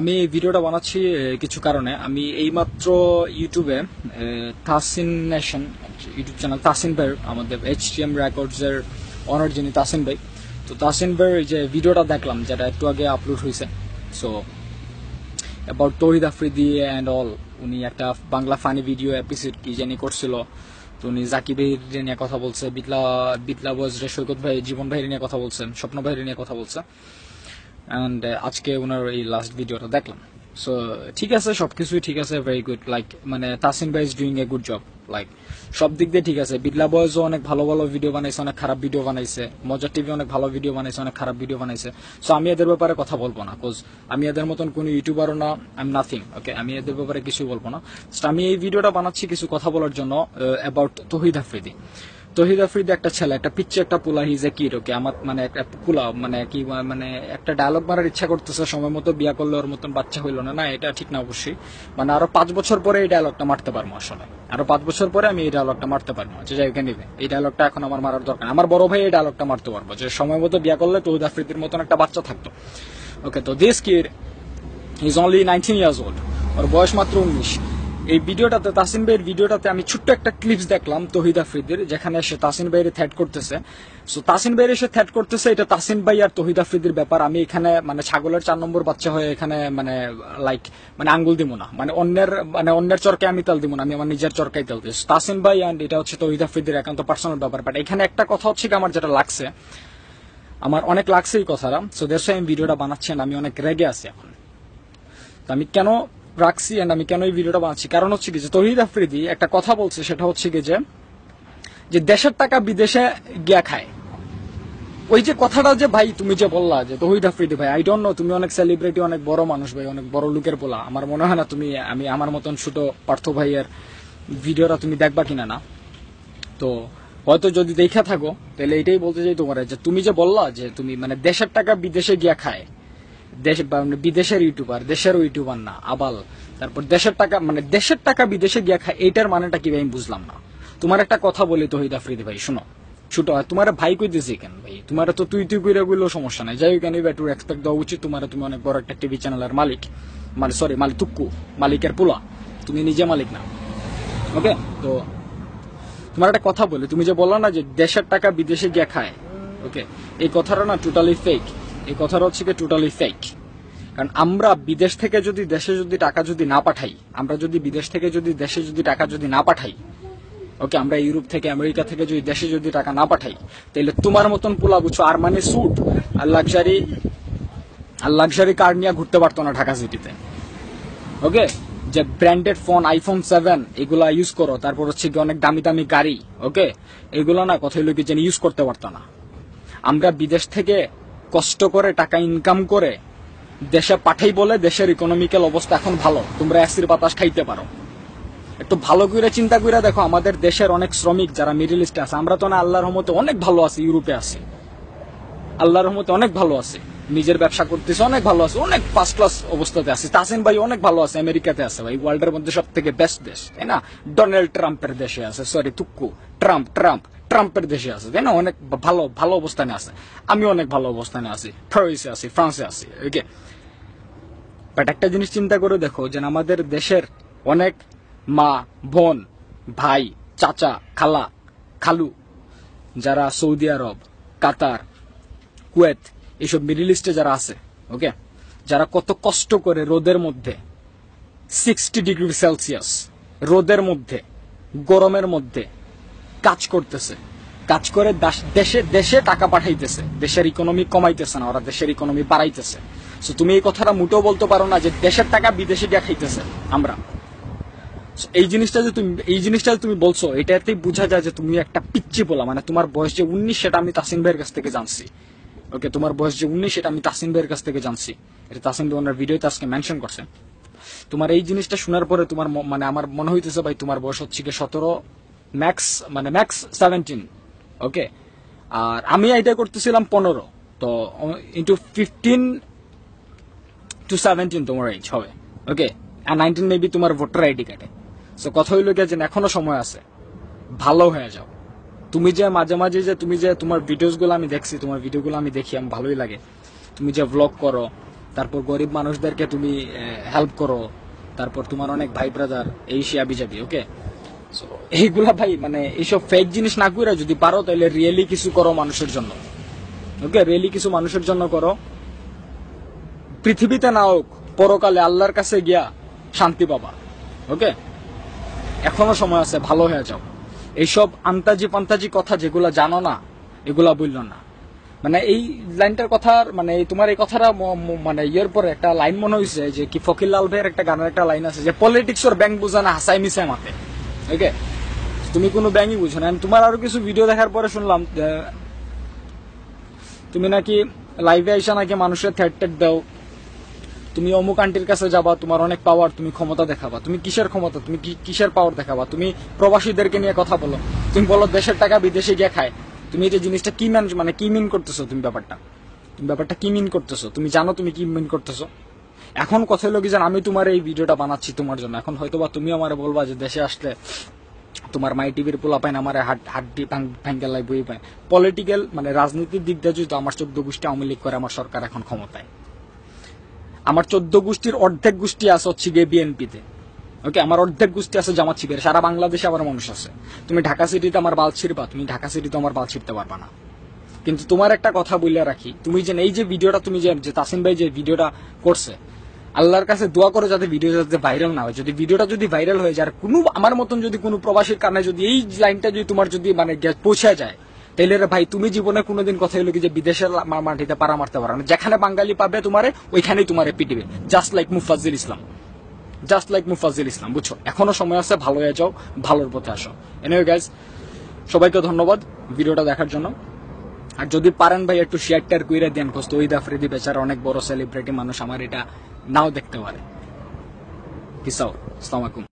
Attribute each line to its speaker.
Speaker 1: আমি এই ভিডিওটা বানাচ্ছি কিছু কারণে। আমি এইমাত্র ইউটিউবে Tasin Nation YouTube channel Tasin ভাইয়ের, আমাদের এইচ টি এম রেকর্ডস এর অনার যিনি তাসিন ভাই। তো তাসিন ভাইয়ের যে ভিডিওটা দেখলাম, যেটা একটু আগে আপলোড হয়েছে। So about Tahid Afridi and all উনি একটা বাংলা ফানি ভিডিও এপিসোড কি জানি করছিল। তো উনি জাকি ভাইয়ের নিয়ে কথা বলছে বিটলা বিটলা বজরে সৈকত ভাই, জীবন ভাইয়ের নিয়ে কথা বলছেন, স্বপ্ন ভাইয়ের নিয়ে কথা বলছে। অ্যান্ড আজকে ওনার এই লাস্ট ভিডিওটা দেখলাম। সো ঠিক আছে, সবকিছুই ঠিক আছে ভেরি গুড লাইক মানে তাসিন ভাই is doing a good job like সব দিক দিয়ে ঠিক আছে। বিটলা বয়েজও অনেক ভালো ভালো ভিডিও বানাইছে, অনেক খারাপ ভিডিও বানাইছে। মজার টিভি অনেক ভালো ভিডিও বানাইছে, অনেক খারাপ ভিডিও বানাইছে। সো আমি এদের ব্যাপারে কথা বলব না কোজ আমি এদের মতন কোনো ইউটিউবারও না আই এম নাথিং ওকে আমি এদের ব্যাপারে কিছু বলব না। আমি এই ভিডিওটা বানাচ্ছি কিছু কথা বলার জন্য অ্যাবাউট তহিদ আফ্রিদি তহিদ আফ্রিদি একটা ছেলে, একটা পিচ্ছে একটা পোলা হিজ এ কিড ওকে আমার মানে একটা পোলা মানে কি মানে একটা ডায়লগ মারার ইচ্ছা করতেছে, সময় মতো বিয়া করলে ওর মতন বাচ্চা হইল না। না, এটা ঠিক না অবশ্যই। মানে আরও পাঁচ বছর পরে এই ডায়লগটা মারতে পারব আসলে। আরও পাঁচ বছর পরে আমি এই ডায়লগটা মারতে পারব। যে জায়গা নিবে এই ডায়লগটা এখন আমার মারার দরকার আমার বড় ভাই এই ডায়লগটা মারতে পারব। যে সময় মতো বিয়া করলে তহিদ আফ্রিদির মতন একটা বাচ্চা থাকতো। ওকে তো this kid is only nineteen years old ওর বয়স মাত্র উনিশ। এই ভিডিওটাতে, তাসিন ভাইয়ের ভিডিওটাতে আমি ছোট্ট একটা ক্লিপস দেখলাম তহিদ আফ্রিদির, যেখানে সে তাসিন ভাইয়ের থ্যাট করতেছে। সো তাসিন ভাইয়ের এসে থ্যাট করতেছে, এটা তাসিন ভাই আর তহিদ আফ্রিদির ব্যাপার। আমি এখানে মানে ছাগলের চার নম্বর বাচ্চা হয়ে এখানে মানে লাইক মানে আঙ্গুল দিব না। মানে অন্যের মানে অন্যের চরকে আমি তাল দিব না, আমি আমার নিজের চরকাই তেল দিই। তাসিন ভাই অ্যান্ড এটা হচ্ছে তহিদ আফ্রিদির একান্ত পার্সোনাল ব্যাপার। বাট এখানে একটা কথা হচ্ছে কি, আমার যেটা লাগছে, আমার অনেক লাগছে এই কথাটা। সো দেশ আমি ভিডিওটা বানাচ্ছেন আমি অনেক রেগে আছি এখন। তো আমি কেন রাখছি এন্ড আমি কেন এই ভিডিওটা বানাচ্ছি? কারণ হচ্ছে কি যে তহিদ আফ্রিদি একটা কথা বলছে, সেটা হচ্ছে কি যে যে দেশের টাকা বিদেশে গিয়া খায়। ওই যে কথাটা যে ভাই তুমি যে বললা যে তহিদ আফ্রিদি ভাই আই ডোন্ট নো তুমি অনেক সেলিব্রিটি অনেক বড় মানুষ ভাই, অনেক বড় লোকের বলা আমার মনে হয় না তুমি, আমি আমার মতন ছোট পার্থ ভাইয়ের ভিডিওটা তুমি দেখবা কিনা না। তো হয়তো যদি দেখা থাকো, তাহলে এটাই বলতে চাই তোমার যে তুমি যে বললা যে তুমি মানে দেশের টাকা বিদেশে গিয়া খায় দেশ মানে বিদেশের ইউটিউবার দেশের ইউটিউবার না, আবাল। তারপর দেশের টাকা মানে দেশের টাকা বিদেশে গিয়া খায় এইটার মানেটা কি ভাই আমি বুঝলাম না। তোমার একটা কথা বলি তহিদ আফ্রিদি ভাই, শোনো। ছোট, তোমার ভাই কইতেছি কেন ভাই? তোমার তো তুই তুই কইরা গেলেও সমস্যা নাই। যাই কেন এবার এক্সপেক্ট দেওয়া উচিত। তোমার, তুমি অনেক বড় একটা টিভি চ্যানেলের মালিক। মানে সরি মালিক তুক্কু মালিকের পোলা। তুমি নিজে মালিক না। ওকে তো তোমার একটা কথা বলি। তুমি যে বললা না যে দেশের টাকা বিদেশে গিয়ে খায়। ওকে এই কথাটা না টোটালি ফেক এই কথাটা হচ্ছে কি টোটালি ফেক কারণ আমরা বিদেশ থেকে যদি দেশে যদি টাকা যদি না পাঠাই, আমরা যদি বিদেশ থেকে যদি দেশে যদি টাকা যদি না পাঠাই ওকে আমরা ইউরোপ থেকে, আমেরিকা থেকে যদি দেশে যদি টাকা না পাঠাই তাহলে তোমার মতন পোলা বুঝছ, আর মানে স্যুট আর লাক্সারি আর লাক্সারি কার নিয়ে ঘুরতে পারতো না ঢাকা সিটিতে ওকে যে ব্র্যান্ডেড ফোন আইফোন সেভেন এগুলা ইউজ করো, তারপর হচ্ছে কি অনেক দামি দামি গাড়ি ওকে এগুলো না, কথা হলো কি, যেন ইউজ করতে পারতো না। আমরা বিদেশ থেকে কষ্ট করে, টাকা ইনকাম করে, দেশে পাঠাই বলে দেশের ইকোনমিক্যাল অবস্থা এখন ভালো। তোমরা অ্যাসির বাতাস খাইতে পারো। একটু ভালো করে চিন্তা করে দেখো, আমাদের দেশের অনেক শ্রমিক যারা মিডিল ইস্টে আছে, আমরা তো না আল্লাহর রহমতে অনেক ভালো আছি, ইউরোপে আছি। আল্লাহর রহমতে অনেক ভালো আছে। নিজের ব্যবসা করতেছে, অনেক ভালো আছে, অনেক ফার্স্ট ক্লাস অবস্থাতে আছে। তাসিন ভাই অনেক ভালো আছে, আমেরিকাতে আছে ভাই ওয়ার্ল্ডের মধ্যে সব থেকে বেস্ট দেশ, তাই না? ডোনাল্ড ট্রাম্পের দেশে আছে সরি তুক্কু ট্রাম্প ট্রাম্প ট্রাম্পের দেশে আছে, তাই না? অনেক ভালো ভালো অবস্থানে আছে। আমি অনেক ভালো অবস্থানে আছি। প্যারিসে আছি ফ্রান্সে আছি ওকে বাট একটা জিনিস চিন্তা করে দেখো যে আমাদের দেশের অনেক মা, বোন, ভাই, চাচা, খালা, খালু, যারা সৌদি আরব, কাতার, কুয়েত, এইসব মিডিল ইস্টে যারা আছে ওকে যারা কত কষ্ট করে রোদের মধ্যে সিক্সটি ডিগ্রি সেলসিয়াস রোদের মধ্যে, গরমের মধ্যে কাজ করতেছে। কাজ করে দেশে দেশে টাকা পাঠাইতেছে। দেশের ইকোনমি কমাইতেছে না, ওরা দেশের ইকোনমি বাড়াইতেছে। So, তুমি এই কথাটা মুটেও বলতে পারো না যে দেশের টাকা বিদেশে গিয়ে খাইতেছে, আমরা। এই জিনিসটা যে তুমি, এই জিনিসটা তুমি বলছো, এটাতেই বোঝা যায় যে তুমি একটা পিচ্ছি বলা মানে তোমার বয়স যে উনিশ, সেটা আমি তাসিম ভাইয়ের কাছ থেকে জানছি। ওকে, তোমার বয়স যে উনিশ, সেটা আমি তাসিম ভাইয়ের কাছ থেকে জানছি। এটা তাসিম ভাই ওনার ভিডিওতে আজকে মেনশন করছেন তোমার এই জিনিসটা শোনার পরে তোমার মানে আমার মনে হইতেছে ভাই, তোমার বয়স হচ্ছে কি সতেরো ম্যাক্স মানে ম্যাক্স সেভেন্টিন ওকে আর আমি এটা করতেছিলাম পনেরো, তো ইন্টু ফিফটিন টু সেভেন্টিন তোমার এজ হবে ওকে আর নাইনটিন মেবি তোমার ভোটার আইডি কার্ডে সো কথা হইল গিয়ে যে এখনও সময় আছে, ভালো হয়ে যাও। তুমি যে মাঝে মাঝে যে তুমি যে তোমার ভিডিওসগুলো আমি দেখছি, তোমার ভিডিও গুলো আমি দেখি আমি ভালোই লাগে। তুমি যে ভ্লগ করো, তারপর গরিব মানুষদেরকে তুমি হেল্প করো, তারপর তোমার অনেক ভাই ব্রাদার এই সে আবি যাবি ওকে এইগুলা ভাই মানে এইসব ফেক জিনিস না করে যদি পারো তাহলে রিয়েলি কিছু করো মানুষের জন্য। ওকে রিয়েলি কিছু মানুষের জন্য করো। পৃথিবীতে না হোক, পরকালে আল্লাহর কাছে গিয়া শান্তি পাবা। ওকে এখনও সময় আছে, ভালো হয়ে যাও। এইসব আন্তাজি পান্তাজি কথা যেগুলা জানো না, এগুলা বলল না। মানে এই লাইনটার কথা মানে তোমার এই কথাটা মানে ইয়ের পরে একটা লাইন মনে হয়েছে যে কি ফকিরলাল ভাইয়ের একটা গানের একটা লাইন আছে যে পলিটিক্স ওর ব্যাংক বুঝা না হাসাই মিশাই মাতে। ওকে তুমি কোনো ব্যাংকই বুঝো না। তোমার আরও কিছু ভিডিও দেখার পরে শুনলাম তুমি নাকি লাইভে আইসা নাকি মানুষের থ্যাট ট্যাট দাও। তুমি অমুক আন্টির কাছে যাবা, তোমার অনেক পাওয়ার তুমি ক্ষমতা দেখাবা। তুমি কিসের ক্ষমতা? তুমি কিসের পাওয়ার দেখাবা? তুমি প্রবাসীদেরকে নিয়ে কথা বলো। তুমি বলো, দেশের টাকা বিদেশে গিয়ে খায়। তুমি এই যে জিনিসটা কি মানে কি মিন করতেছো তুমি ব্যাপারটা? তুমি ব্যাপারটা কি মিন করতেছো? তুমি জানো তুমি কি মিন করতেছো? এখন কথা হলো কি জান, আমি তোমার এই ভিডিওটা বানাচ্ছি তোমার জন্য। এখন হয়তো বা তুমি আমার বলবা যে দেশে আসলে তোমার মাই টিভির পোলা পাইন আমার হাড্ডি ভাঙ্গেলাই বই পায় পলিটিক্যাল মানে রাজনীতির দিক দিয়ে যদি আমার চোদ্দ গোষ্ঠী আওয়ামী লীগ করে, আমার সরকার এখন ক্ষমতায়। আমার চোদ্দ গোষ্ঠীর অর্ধেক গোষ্ঠী আছে হচ্ছে গিয়ে বিএনপিতে ওকে আমার অর্ধেক গোষ্ঠী আছে জামাত শিবির, সারা বাংলাদেশে আমার মানুষ আছে। তুমি ঢাকা সিটিতে আমার বাল ছিড়বা, তুমি ঢাকা সিটিতে আমার বাল ছিড়তে পারবা না। কিন্তু তোমার একটা কথা বলে রাখি, তুমি যে এই যে ভিডিওটা তুমি যে তাসিম ভাই যে ভিডিওটা করছে আল্লাহর কাছে দোয়া করো যাতে ভিডিও যাতে ভাইরাল না হয়। যদি ভিডিওটা যদি ভাইরাল হয়ে যায়, আর কোনো, আমার মতন যদি কোনো প্রবাসীর কারণে যদি এই লাইনটা যদি তোমার যদি মানে পৌঁছে যায়, তাইলে রে ভাই, তুমি জীবনে কোনোদিন কথা হলো কি যে বিদেশের মাটিতে পাড়া মারতে পারো না। যেখানে বাঙালি পাবে তোমারে, ওইখানেই তোমারে পিটিবে। Just like Mufazzal Islam. Just like Mufazzal Islam, বুঝছ? এখনও সময় আছে, ভালো হয়ে যাও, ভালোর পথে আসো। এনিওয়ে গাইজ সবাইকে ধন্যবাদ ভিডিওটা দেখার জন্য। আর যদি পারেন ভাই, একটু শেয়ার টেয়ার দেন, কষ্ট ওই আফ্রিদি বেচারা অনেক বড় সেলিব্রিটি মানুষ আমার এটা নাও দেখতে পারে। পিসাও আসসালামু আলাইকুম